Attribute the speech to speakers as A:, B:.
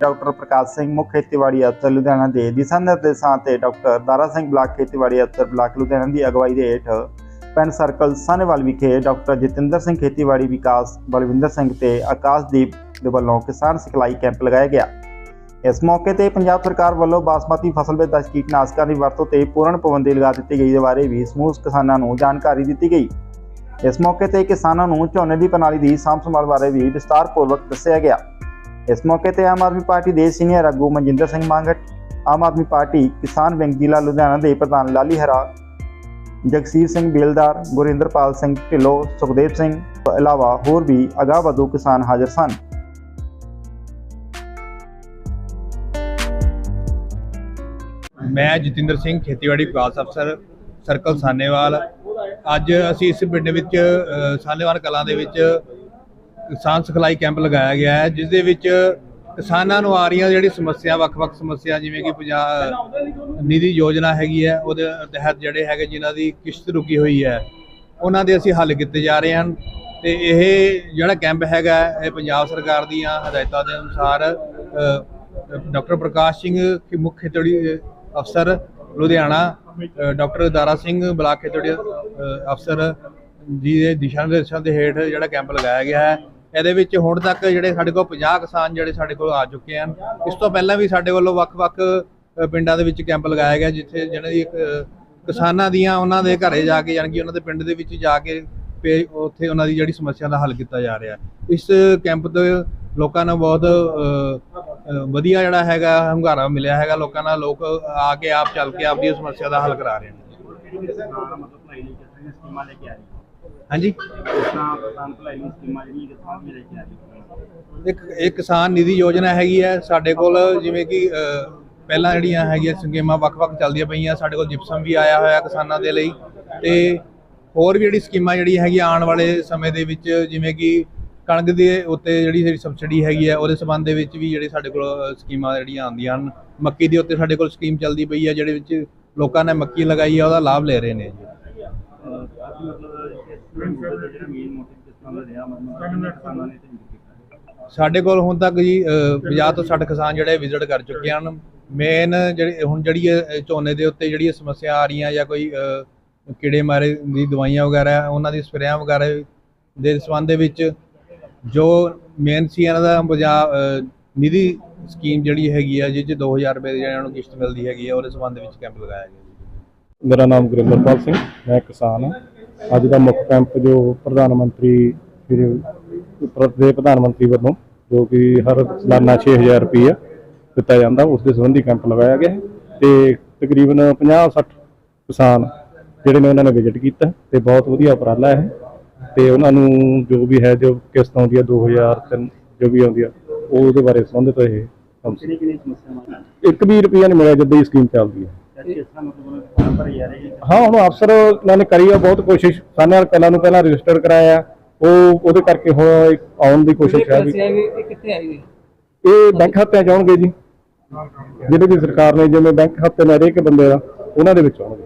A: Doctor ਪ੍ਰਕਾਸ਼ ਸਿੰਘ ਮੁੱਖ ਖੇਤੀਬਾੜੀ ਅਫਸਰ ਲੁਧਿਆਣਾ ਦੇ ਦਿਸ਼ਾ ਨਿਰਦੇਸ਼ਾਂ ਤੇ ਡਾਕਟਰ ਦਾਰਾ ਸਿੰਘ ਬਲਾਕ ਖੇਤੀਬਾੜੀ ਅਫਸਰ ਬਲਾਕ ਲੁਧਿਆਣਾ ਦੀ ਅਗਵਾਈ ਦੇ ਹੇਠ ਪਿੰਡ ਸਰਕਲ ਸਾਨੇਵਾਲ ਵਿਖੇ ਡਾਕਟਰ ਜਤਿੰਦਰ ਸਿੰਘ ਖੇਤੀਬਾੜੀ ਵਿਕਾਸ, ਬਲਵਿੰਦਰ ਸਿੰਘ ਤੇ ਆਕਾਸ਼ਦੀਪ ਦੇ ਵੱਲੋਂ ਕਿਸਾਨ ਸਿਖਲਾਈ ਕੈਂਪ ਲਗਾਇਆ ਗਿਆ। ਇਸ ਮੌਕੇ ਤੇ ਪੰਜਾਬ ਸਰਕਾਰ ਵੱਲੋਂ ਬਾਸਮਤੀ ਫਸਲ ਵਿੱਚ ਦਸ ਕੀਟਨਾਸ਼ਕਾਂ ਦੀ ਵਰਤੋਂ ਤੇ ਪੂਰਨ ਪਾਬੰਦੀ ਲਗਾ ਦਿੱਤੀ ਗਈ ਦੇ ਬਾਰੇ ਵੀ ਸਮੂਹ ਕਿਸਾਨਾਂ ਨੂੰ ਜਾਣਕਾਰੀ ਦਿੱਤੀ ਗਈ। ਇਸ ਮੌਕੇ ਤੇ ਕਿਸਾਨਾਂ ਨੂੰ ਝੋਨੇ ਦੀ ਪ੍ਰਣਾਲੀ ਦੀ ਸਾਂਭ ਸੰਭਾਲ ਬਾਰੇ ਵੀ ਵਿਸਤਾਰਪੂਰਵਕ ਦੱਸਿਆ ਗਿਆ। ਇਸ ਮੌਕੇ ਤੇ ਆਮ ਆਦਮੀ ਪਾਰਟੀ ਦੇ ਸੀਨੀਅਰ ਆਗੂ ਮਨਜਿੰਦਰ ਸਿੰਘ ਮੰਗਟ, ਆਮ ਆਦਮੀ ਪਾਰਟੀ ਕਿਸਾਨ ਵਿੰਗ ਜ਼ਿਲ੍ਹਾ ਲੁਧਿਆਣਾ ਦੇ ਪ੍ਰਧਾਨ ਲਾਲੀ ਹਰਾ, ਜਗਸੀਰ ਸਿੰਘ ਬੇਲਦਾਰ, ਗੁਰਿੰਦਰਪਾਲ ਸਿੰਘ ਢਿੱਲੋਂ, ਸੁਖਦੇਵ ਸਿੰਘ ਤੋਂ ਇਲਾਵਾ ਹੋਰ ਵੀ ਅਗਾਂਹਵਧੂ ਕਿਸਾਨ ਹਾਜ਼ਰ ਸਨ।
B: ਮੈਂ ਜਤਿੰਦਰ ਸਿੰਘ, ਖੇਤੀਬਾੜੀ ਵਿਕਾਸ ਅਫਸਰ, ਸਰਕਲ ਸਾਨੇਵਾਲ। ਅੱਜ ਅਸੀਂ ਇਸ ਪਿੰਡ ਵਿੱਚ ਸਾਨੇਵਾਲ ਕਲਾਂ ਦੇ ਵਿੱਚ ਕਿਸਾਨ ਸਿਖਲਾਈ ਕੈਂਪ ਲਗਾਇਆ ਗਿਆ ਹੈ, ਜਿਸ ਦੇ ਵਿੱਚ ਕਿਸਾਨਾਂ ਨੂੰ ਆ ਰਹੀਆਂ ਜਿਹੜੀ ਸਮੱਸਿਆ, ਵੱਖ-ਵੱਖ ਸਮੱਸਿਆ, ਜਿਵੇਂ ਕਿ ਪੰਜਾਬ ਨਿਧੀ ਯੋਜਨਾ ਹੈਗੀ ਹੈ, ਉਹਦੇ ਤਹਿਤ ਜਿਹੜੇ ਹੈਗੇ ਜਿਨ੍ਹਾਂ ਦੀ ਕਿਸ਼ਤ ਰੁਕੀ ਹੋਈ ਹੈ, ਉਹਨਾਂ ਦੇ ਅਸੀਂ ਹੱਲ ਕੀਤੇ ਜਾ ਰਹੇ ਹਨ। ਤੇ ਇਹ ਜਿਹੜਾ ਕੈਂਪ ਹੈਗਾ, ਇਹ ਪੰਜਾਬ ਸਰਕਾਰ ਦੀਆਂ ਹਦਾਇਤਾਂ ਦੇ ਅਨੁਸਾਰ ਡਾਕਟਰ ਪ੍ਰਕਾਸ਼ ਸਿੰਘ ਮੁੱਖ ਖੇਤੀਬਾੜੀ ਅਫਸਰ, ਲੁਧਿਆਣਾ ਡਾਕਟਰ ਦਾਰਾ ਸਿੰਘ ਬਲਾਕ ਖੇਤੀਬਾੜੀ ਅਫਸਰ ਜੀ ਦੇ ਦਿਸ਼ਾ ਨਿਰਦੇਸ਼ਾਂ ਦੇ ਹੇਠ ਜਿਹੜਾ ਕੈਂਪ ਲਗਾਇਆ ਗਿਆ ਹੈ ਇਹਦੇ ਵਿੱਚ ਹੁਣ ਤੱਕ ਜਿਹੜੇ ਸਾਡੇ ਕੋਲ 50 ਕਿਸਾਨ ਜਿਹੜੇ ਸਾਡੇ ਕੋਲ ਆ ਚੁੱਕੇ ਹਨ, ਇਸ ਤੋਂ ਪਹਿਲਾਂ ਵੀ ਸਾਡੇ ਵੱਲੋਂ ਵੱਖ-ਵੱਖ ਪਿੰਡਾਂ ਦੇ ਵਿੱਚ ਕੈਂਪ ਲਗਾਇਆ ਗਿਆ ਜਿੱਥੇ ਜਿਹਨਾਂ ਦੀ ਕਿਸਾਨਾਂ ਦੀਆਂ ਉਹਨਾਂ ਦੇ ਘਰੇ ਜਾ ਕੇ ਯਾਨੀ ਕਿ ਉਹਨਾਂ ਦੇ ਪਿੰਡ ਦੇ ਵਿੱਚ ਜਾ ਕੇ ਉੱਥੇ ਉਹਨਾਂ ਦੀ ਜਿਹੜੀ ਸਮੱਸਿਆ ਦਾ ਹੱਲ ਕੀਤਾ ਜਾ ਰਿਹਾ। ਇਸ ਕੈਂਪ ਤੋਂ ਲੋਕਾਂ ਨੂੰ ਬਹੁਤ ਵਧੀਆ ਜਿਹੜਾ ਹੈਗਾ, ਹੰਗਾਰਾ ਮਿਲਿਆ ਹੈਗਾ, ਲੋਕਾਂ ਨਾਲ ਲੋਕ ਆ ਕੇ ਆਪ ਚੱਲ ਕੇ ਆਪਦੀ ਸਮੱਸਿਆ ਦਾ ਹੱਲ ਕਰਾ ਰਹੇ ਨੇ। ਹਾਂਜੀ। ਇੱਕ ਇੱਕ ਕਿਸਾਨ ਨਿਧੀ ਯੋਜਨਾ ਹੈਗੀ ਹੈ ਸਾਡੇ ਕੋਲ ਜਿਵੇਂ ਕਿ ਪਹਿਲਾਂ ਜਿਹੜੀਆਂ ਹੈਗੀਆਂ ਸਕੀਮਾਂ ਵੱਖ-ਵੱਖ ਚੱਲਦੀਆਂ ਪਈਆਂ ਸਾਡੇ ਕੋਲ ਜਿਪਸਮ ਵੀ ਆਇਆ ਹੋਇਆ ਕਿਸਾਨਾਂ ਦੇ ਲਈ ਤੇ ਹੋਰ ਵੀ ਜਿਹੜੀ ਸਕੀਮਾਂ ਜਿਹੜੀ ਹੈਗੀ ਆਉਣ ਵਾਲੇ ਸਮੇਂ ਦੇ ਵਿੱਚ ਜਿਵੇਂ ਕਿ ਕਣਕ ਦੇ ਉੱਤੇ ਜਿਹੜੀ ਸਬਸਿਡੀ ਹੈਗੀ ਹੈ ਉਹਦੇ ਸੰਬੰਧ ਦੇ ਵਿੱਚ ਵੀ ਜਿਹੜੇ ਸਾਡੇ ਕੋਲ ਸਕੀਮਾਂ ਜਿਹੜੀਆਂ ਆਉਂਦੀਆਂ ਹਨ। ਮੱਕੀ ਦੇ ਉੱਤੇ ਸਾਡੇ ਕੋਲ ਸਕੀਮ ਚੱਲਦੀ ਪਈ ਹੈ ਜਿਹੜੇ ਵਿੱਚ ਲੋਕਾਂ ਨੇ ਮੱਕੀ ਲਗਾਈ ਹੈ ਉਹਦਾ ਲਾਭ ਲੈ ਰਹੇ ਨੇ ਜੀ
C: ਅੱਜ ਮਤਲਬ ਇਸ ਮੂਵ ਦਾ ਜਿਹੜਾ ਮੇਨ ਮੋਟਿਵ ਕਿਸ ਤਰ੍ਹਾਂ ਦਾ ਰਿਹਾ ਮਤਲਬ ਕਿਸਾਨਾਂ ਨੇ ਤੇ ਕੀਤਾ
B: ਸਾਡੇ ਕੋਲ ਹੁਣ ਤੱਕ ਜੀ ਅ, 50 ਤੋਂ 60 ਕਿਸਾਨ ਜਿਹੜੇ ਵਿਜ਼ਿਟ ਕਰ ਚੁੱਕੇ ਹਨ। ਮੇਨ ਜਿਹੜੇ ਹੁਣ ਜਿਹੜੀ ਝੋਨੇ ਦੇ ਉੱਤੇ ਜਿਹੜੀ ਸਮੱਸਿਆ ਆ ਰਹੀਆਂ ਜਾਂ ਕੋਈ ਕੀੜੇ ਮਾਰੇ ਦੀ ਦਵਾਈਆਂ ਵਗੈਰਾ ਉਹਨਾਂ ਦੀ ਸਪਰੇਆਂ ਵਗੈਰਾ ਦੇ ਸੰਬੰਧ ਦੇ ਵਿੱਚ ਜੋ ਮੇਨ ਸੀ ਇਹਨਾਂ ਦਾ ਪੰਜਾਬ ਅ, ਨਿਧੀ ਸਕੀਮ ਜਿਹੜੀ ਹੈਗੀ ਆ ਜਿਸ 'ਚ 2000 ਰੁਪਏ ਦੀ ਜਿਹੜਾ ਨੂੰ ਕਿਸ਼ਤ ਮਿਲਦੀ ਹੈਗੀ ਆ ਉਹਦੇ ਸੰਬੰਧ ਵਿੱਚ ਕੈਂਪ ਲਗਾਇਆ ਗਿਆ ਜੀ।
D: ਮੇਰਾ ਨਾਮ ਗੁਰਿੰਦਰਪਾਲ ਸਿੰਘ ਮੈਂ ਕਿਸਾਨ ਹਾਂ। ਅੱਜ ਦਾ ਮੁੱਖ ਕੈਂਪ ਜੋ ਪ੍ਰਧਾਨ ਮੰਤਰੀ ਸ਼੍ਰੀ ਦੇ ਪ੍ਰਧਾਨ ਮੰਤਰੀ ਵੱਲੋਂ ਜੋ ਕਿ ਹਰ ਸਾਲਾਨਾ 6000 ਰੁਪਏ ਦਿੱਤਾ ਜਾਂਦਾ ਉਸ ਦੇ ਸੰਬੰਧੀ ਕੈਂਪ ਲਗਾਇਆ ਗਿਆ ਹੈ ਤੇ ਤਕਰੀਬਨ 50-60 ਕਿਸਾਨ ਜਿਹੜੇ ਨੇ ਉਹਨਾਂ ਨੇ ਵਿਜ਼ਿਟ ਕੀਤਾ ਤੇ ਬਹੁਤ ਵਧੀਆ ਉਪਰਾਲਾ ਹੈ। ਤੇ ਉਹਨਾਂ ਨੂੰ ਜੋ ਵੀ ਹੈ ਜੋ ਕਿਸ਼ਤ ਆਉਂਦੀ ਹੈ 2000 ਤਿੰਨ ਜੋ ਵੀ ਆਉਂਦੀ ਆ ਉਹ ਉਹਦੇ ਬਾਰੇ ਸੰਬੰਧਿਤ ਇਹ ਇੱਕ ਵੀ ਰੁਪਿਆ ਨਹੀਂ ਮਿਲਿਆ ਜਦੋਂ ਇਹ ਸਕੀਮ ਚੱਲਦੀ ਹੈ। ਹਾਂ। ਹੁਣ ਅਫਸਰ ਨੇ ਕਰੀ ਆ ਬਹੁਤ ਕੋਸ਼ਿਸ਼। ਸਾਨੇ ਕਲਾਂ ਨੂੰ ਪਹਿਲਾਂ ਰਜਿਸਟਰ ਕਰਾਇਆ। ਉਹ ਉਹਦੇ ਕਰਕੇ ਹੁਣ ਇੱਕ ਆਉਣ ਦੀ ਕੋਸ਼ਿਸ਼ ਹੈ ਵੀ।
E: ਇਹ ਕਿੱਥੇ ਆਈ ਜੀ
D: ਇਹ ਬੈਂਕ ਖਾਤਿਆਂ ਚ ਆਉਣਗੇ ਜੀ। ਜਿਹੜੇ ਵੀ ਸਰਕਾਰ ਨੇ ਜਿਵੇਂ ਬੈਂਕ ਖਾਤੇ ਨੇ ਹਰੇਕ ਬੰਦੇ ਦਾ ਉਹਨਾਂ ਦੇ ਵਿੱਚ ਆਉਣਗੇ।